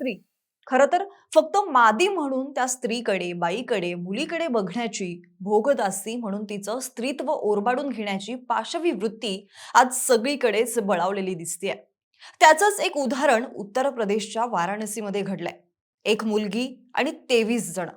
स्त्री. खरं तर फक्त मादी म्हणून त्या स्त्रीकडे बाईकडे मुलीकडे बघण्याची भोगदासी म्हणून तिचं स्त्रीत्व ओरबाडून घेण्याची पाशवी वृत्ती आज सगळीकडेच बळावलेली दिसते त्याचंच एक उदाहरण उत्तर प्रदेशच्या वाराणसीमध्ये घडलंय. एक मुलगी आणि तेवीस जण.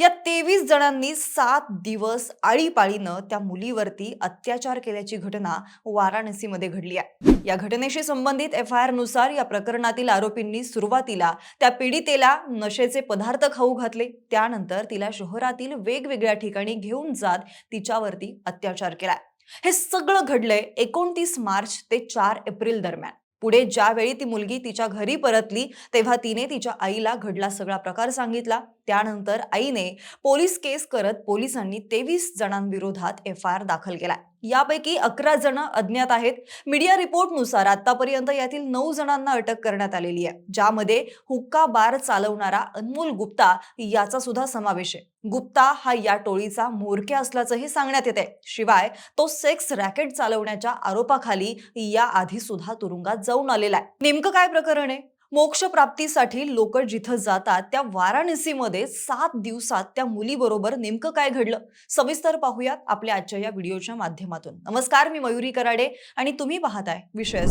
या तेवीस जणांनी सात दिवस आळीपाळीनं त्या मुलीवरती अत्याचार केल्याची घटना वाराणसीमध्ये घडली आहे. या घटनेशी संबंधित एफ आय आरनुसार या प्रकरणातील आरोपींनी सुरुवातीला त्या पीडितेला नशेचे पदार्थ खाऊ घातले. त्यानंतर तिला शहरातील वेगवेगळ्या ठिकाणी घेऊन जात तिच्यावरती अत्याचार केलाय. हे सगळं घडलंय एकोणतीस मार्च ते चार एप्रिल दरम्यान. पुढे ज्यावेळी ती मुलगी तिच्या घरी परतली तेव्हा तिने तिच्या आईला घडला सगळा प्रकार सांगितला. त्यानंतर आईने पोलीस केस करत पोलिसांनी तेवीस जणांविरोधात एफ आय आर दाखल केला यापैकी अकरा जण अज्ञात आहेत. मीडिया रिपोर्टनुसार आतापर्यंत यातील नऊ जणांना अटक करण्यात आलेली आहे. ज्यामध्ये हुक्का बार चालवणारा अनमोल गुप्ता याचा सुद्धा समावेश आहे. गुप्ता हा या टोळीचा म्होरक्या असल्याचंही सांगण्यात येते शिवाय तो सेक्स रॅकेट चालवण्याच्या आरोपाखाली या आधी सुद्धा तुरुंगात जाऊन आलेला आहे. नेमकं काय प्रकरण आहे? मोक्ष प्राप्तीसाठी लोक जिथं जातात त्या वाराणसीमध्ये सात दिवसात त्या मुलीबरोबर नेमकं काय घडलं? सविस्तर पाहूयात आपल्या आजच्या या व्हिडिओच्या माध्यमातून. नमस्कार मी मयुरी कराडे आणि तुम्ही पाहताय विषय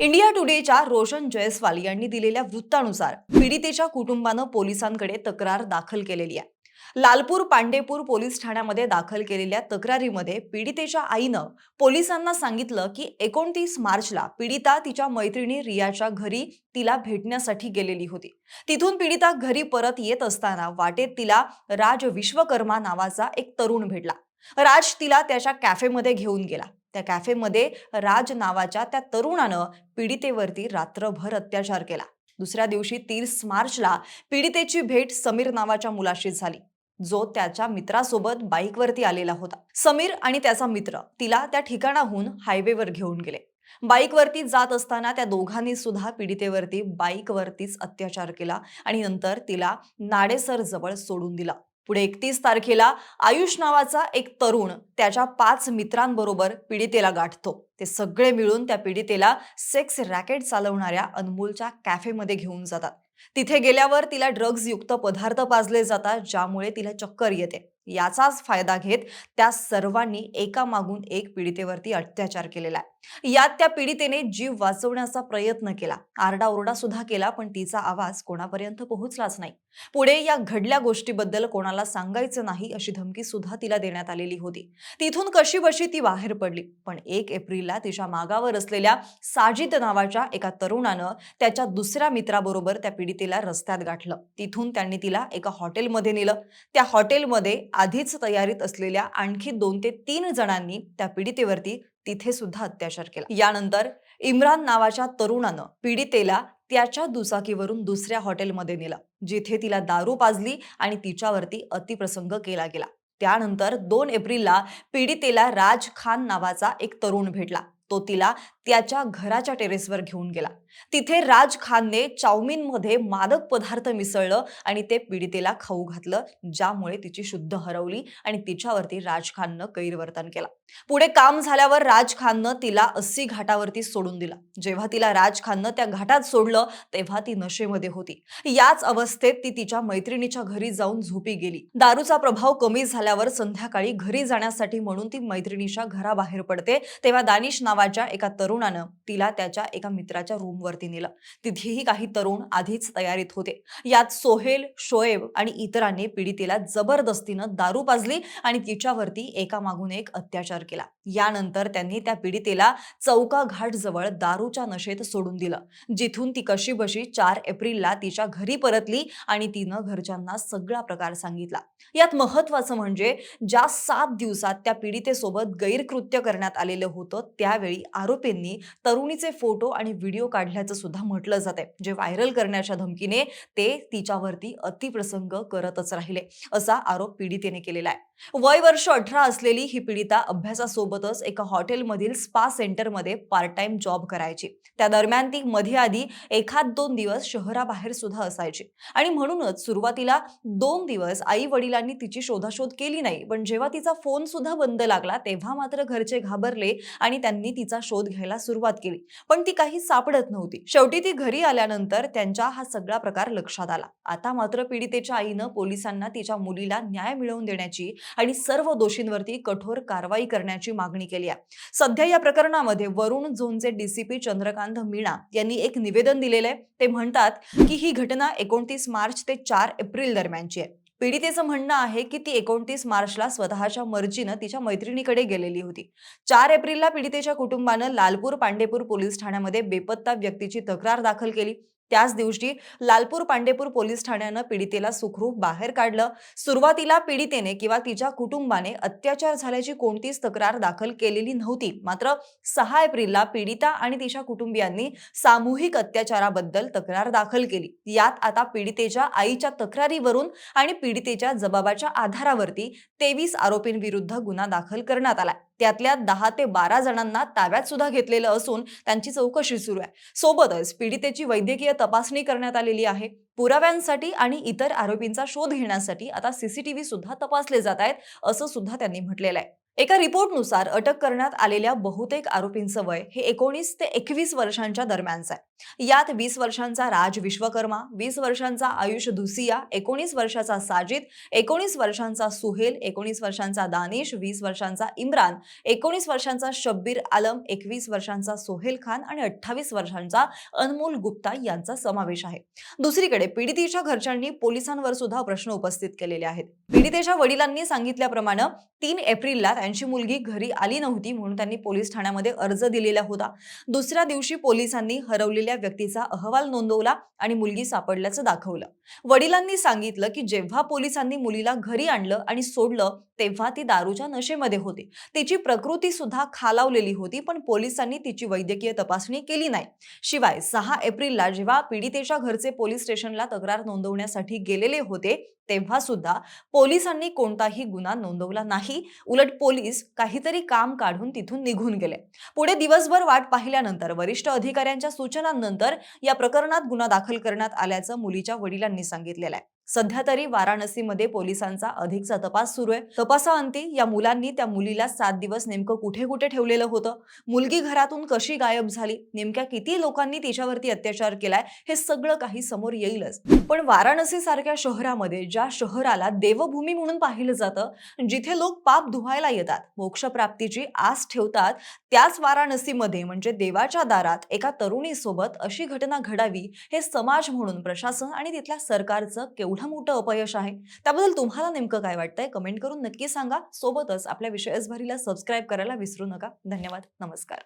इंडिया टुडेच्या रोशन जयस्वाल यांनी दिलेल्या वृत्तानुसार पीडितेच्या कुटुंबानं पोलिसांकडे तक्रार दाखल केलेली आहे. लालपूर पांडेपूर पोलीस ठाण्यामध्ये दाखल केलेल्या तक्रारीमध्ये पीडितेच्या आईनं पोलिसांना सांगितलं की एकोणतीस मार्चला पीडिता तिच्या मैत्रिणी रियाच्या घरी तिला भेटण्यासाठी गेलेली होती. तिथून पीडिता घरी परत येत असताना वाटेत तिला राज विश्वकर्मा नावाचा एक तरुण भेटला. राज तिला त्याच्या कॅफेमध्ये घेऊन गेला. त्या कॅफेमध्ये राज नावाच्या त्या तरुणानं पीडितेवरती रात्रभर अत्याचार केला. दुसऱ्या दिवशी तीस मार्चला पीडितेची भेट समीर नावाच्या मुलाशी झाली. जो त्याच्या मित्रासोबत बाईकवरती आलेला होता. समीर आणि त्याचा मित्र तिला त्या ठिकाणाहून हायवेवर घेऊन गेले. बाईकवरती जात असताना त्या दोघांनी सुद्धा पीडितेवरती बाईकवरतीच अत्याचार केला आणि नंतर तिला नाडेसर जवळ सोडून दिला. पुढे एकतीस तारखेला आयुष नावाचा एक तरुण त्याच्या पाच मित्रांबरोबर पीडितेला गाठतो. ते सगळे मिळून त्या पीडितेला सेक्स रॅकेट चालवणाऱ्या अनमोलच्या कॅफेमध्ये घेऊन जातात. तिथे गेल्यावर तिला ड्रग्ज युक्त पदार्थ पाजले जातात ज्यामुळे तिला चक्कर येते. याचाच फायदा घेत त्या सर्वांनी एकामागून एक पीडितेवरती अत्याचार केलेला आहे. यात त्या पीडितेने जीव वाचवण्याचा प्रयत्न केला. आरडाओरडा सुद्धा केला पण तिचा आवाज कोणापर्यंत पोहोचलाच नाही. पुढे या घडल्या गोष्टीबद्दल कोणाला सांगायचं नाही अशी धमकी सुद्धा तिला देण्यात आलेली होती. तिथून कशी बशी ती बाहेर पडली. पण एक एप्रिलला तिच्या मागावर असलेल्या साजिद नावाच्या एका तरुणानं त्याच्या दुसऱ्या मित्राबरोबर त्या पीडितेला रस्त्यात गाठलं. तिथून त्यांनी तिला एका हॉटेलमध्ये नेलं. त्या हॉटेलमध्ये आधीच तयारीत असलेल्या आणखी दोन ते तीन जणांनी त्या पीडितेवरती तिथे सुद्धा अत्याचार केला. यानंतर इम्रान नावाच्या तरुणानं पीडितेला त्याच्या दुचाकीवरून दुसऱ्या हॉटेलमध्ये नेलं जिथे तिला दारू पाजली आणि तिच्यावरती अतिप्रसंग केला गेला. त्यानंतर दोन एप्रिलला पीडितेला राज खान नावाचा एक तरुण भेटला. तो तिला त्याच्या घराच्या टेरेसवर घेऊन गेला. तिथे राज खानने चाऊमिनमध्ये मादक पदार्थ मिसळलं आणि ते पीडितेला खाऊ घातलं ज्यामुळे तिची शुद्ध हरवली आणि तिच्यावरती राज खाननं गैरवर्तन केलं. पुढे काम झाल्यावर राज खाननं तिला अस्सी घाटावरती सोडून दिला. जेव्हा तिला राज खाननं त्या घाटात सोडलं तेव्हा ती नशेमध्ये होती. याच अवस्थेत ती तिच्या मैत्रिणीच्या घरी जाऊन झोपी गेली. दारूचा प्रभाव कमी झाल्यावर संध्याकाळी घरी जाण्यासाठी म्हणून ती मैत्रिणीच्या घराबाहेर पडते तेव्हा दानिश नावाच्या एका तरुणानं तिला त्याच्या एका मित्राच्या रूमवरती नेलं. तिथेही काही तरुण आधीच तयारीत होते. यात सोहेल शोएब आणि इतरांनी पीडितेला जबरदस्तीनं दारू पाजली आणि तिच्यावरती एकामागून एक अत्याचार केला. यानंतर त्यांनी त्या पीडितेला चौका घाट जवळ दारूच्या नशेत सोडून दिलं. जिथून ती कशी बशी चार एप्रिलला तिच्या घरी परतली आणि तिनं घरच्यांना सगळा प्रकार सांगितला. यात महत्वाचं म्हणजे ज्या सात दिवसात त्या पीडितेसोबत गैरकृत्य करण्यात आलेलं होतं त्यावेळी आरोपींनी तरुणीचे फोटो आणि व्हिडिओ काढ काढल्याचं सुद्धा म्हटलं जाते जे व्हायरल करण्याच्या धमकीने ते तिच्यावरती अतिप्रसंग करतच राहिले असा आरोप पीडितेने केलेला आहे. वय वर्ष अठरा असलेली ही पीडिता अभ्यासासोबतच एका हॉटेलमधील स्पा सेंटरमध्ये पार्ट टाइम जॉब करायची. त्या दरम्यान ती मध्ये आधी एखाद दोन दिवस शहराबाहेर सुद्धा असायची. आणि म्हणूनच सुरुवातीला दोन दिवस आई वडिलांनी तिची शोधाशोध केली नाही. पण जेव्हा तिचा फोन सुद्धा बंद लागला तेव्हा मात्र घरचे घाबरले आणि त्यांनी तिचा शोध घ्यायला सुरुवात केली. पण ती काही सापडत नव्हती. नव्हती. शेवटी ती घरी आल्यानंतर त्यांच्या हा सगळा प्रकार लक्षात आला. आता मात्र पीडितेच्या आईनं पोलिसांना तिच्या मुलीला न्याय मिळवून देण्याची आणि सर्व दोषींवरती कठोर कारवाई करण्याची मागणी केली आहे. सध्या या प्रकरणामध्ये वरुण झोनचे डीसीपी चंद्रकांत मीणा यांनी एक निवेदन दिलेलं आहे. ते म्हणतात की ही घटना एकोणतीस मार्च ते चार एप्रिल दरम्यानची आहे. पीडितेचं म्हणणं आहे की ती एकोणतीस मार्चला स्वतःच्या मर्जीनं तिच्या मैत्रिणीकडे गेलेली होती. चार एप्रिलला पीडितेच्या कुटुंबानं लालपूर पांडेपूर पोलीस ठाण्यामध्ये बेपत्ता व्यक्तीची तक्रार दाखल केली. त्याच दिवशी लालपूर पांडेपूर पोलीस ठाण्यानं पीडितेला सुखरूप बाहेर काढलं. सुरुवातीला पीडितेने किंवा तिच्या कुटुंबाने अत्याचार झाल्याची कोणतीच तक्रार दाखल केलेली नव्हती. मात्र सहा एप्रिलला पीडिता आणि तिच्या कुटुंबियांनी सामूहिक अत्याचाराबद्दल तक्रार दाखल केली. यात आता पीडितेच्या आईच्या तक्रारीवरून आणि पीडितेच्या जबाबाच्या आधारावरती तेवीस आरोपींविरुद्ध गुन्हा दाखल करण्यात आलाय. त्यातल्या दहा ते बारा जणांना ताब्यात सुद्धा घेतलेलं असून त्यांची चौकशी सुरू आहे. सोबतच पीडितेची वैद्यकीय तपासणी करण्यात आलेली आहे. पुराव्यांसाठी आणि इतर आरोपींचा शोध घेण्यासाठी आता सीसीटीव्ही सुद्धा तपासले जात आहेत असं सुद्धा त्यांनी म्हटलेलं आहे. एका रिपोर्टनुसार अटक करण्यात आलेल्या बहुतेक आरोपींचं वय हे एकोणीस ते एकवीस वर्षांच्या दरम्यानचं आहे. यात वीस वर्षांचा राज विश्वकर्मा वीस वर्षांचा आयुष धुसिया एकोणीस वर्षाचा साजिद एकोणीस वर्षांचा सुहेल एकोणीस वर्षांचा दानिश वीस वर्षांचा इम्रान एकोणीस वर्षांचा शब्बीर आलम एकवीस वर्षांचा सोहेल खान आणि अठ्ठावीस वर्षांचा अनमोल गुप्ता यांचा समावेश आहे. दुसरीकडे पीडितेच्या घरच्यांनी पोलिसांवर सुद्धा प्रश्न उपस्थित केलेले आहेत. पीडितेच्या वडिलांनी सांगितल्याप्रमाणे तीन एप्रिलला त्यांची मुलगी घरी आली नव्हती म्हणून त्यांनी पोलीस ठाण्यामध्ये अर्ज दिलेला होता. दुसऱ्या दिवशी पोलिसांनी हरवलेल्या व्यक्तीचा अहवाल नोंदवला आणि मुलगी सापडल्याचं दाखवलं. वडिलांनी सांगितलं की जेव्हा पोलिसांनी मुलीला घरी आणलं आणि सोडलं तेव्हा ती दारूच्या नशेमध्ये होती. तिची प्रकृती सुद्धा खालावलेली होती पण पोलिसांनी तिची वैद्यकीय तपासणी केली नाही. शिवाय सहा एप्रिलला जेव्हा पीडितेच्या घरचे पोलीस स्टेशनला तक्रार नोंदवण्यासाठी गेलेले होते तेव्हा सुद्धा पोलिसांनी कोणताही गुन्हा नोंदवला नाही. उलट पोलीस काहीतरी काम काढून तिथून निघून गेले. पुढे दिवसभर वाट पाहिल्यानंतर वरिष्ठ अधिकाऱ्यांच्या सूचनांनंतर या प्रकरणात गुन्हा दाखल करण्यात आल्याचं मुलीच्या वडिलांनी सांगितलेलं आहे. सध्या तरी वाराणसीमध्ये पोलिसांचा अधिकचा तपास सुरू आहे. तपासाअंती या मुलांनी त्या मुलीला सात दिवस नेमकं कुठे कुठे ठेवलेलं होतं? मुलगी घरातून कशी गायब झाली? नेमक्या किती लोकांनी तिच्यावरती अत्याचार केलाय? हे सगळं काही समोर येईलच. पण वाराणसी सारख्या शहरामध्ये ज्या शहराला देवभूमी म्हणून पाहिलं जातं जिथे लोक पाप धुवायला येतात मोक्षप्राप्तीची आस ठेवतात त्याच वाराणसीमध्ये म्हणजे देवाच्या दारात एका तरुणीसोबत अशी घटना घडावी हे समाज म्हणून प्रशासन आणि तिथल्या सरकारचं केवढं मोठं अपयश आहे? त्याबद्दल तुम्हाला नेमकं काय वाटतंय? कमेंट करून नक्की सांगा. सोबतच आपल्या विषयसभरीला सबस्क्राईब करायला विसरू नका. धन्यवाद. नमस्कार.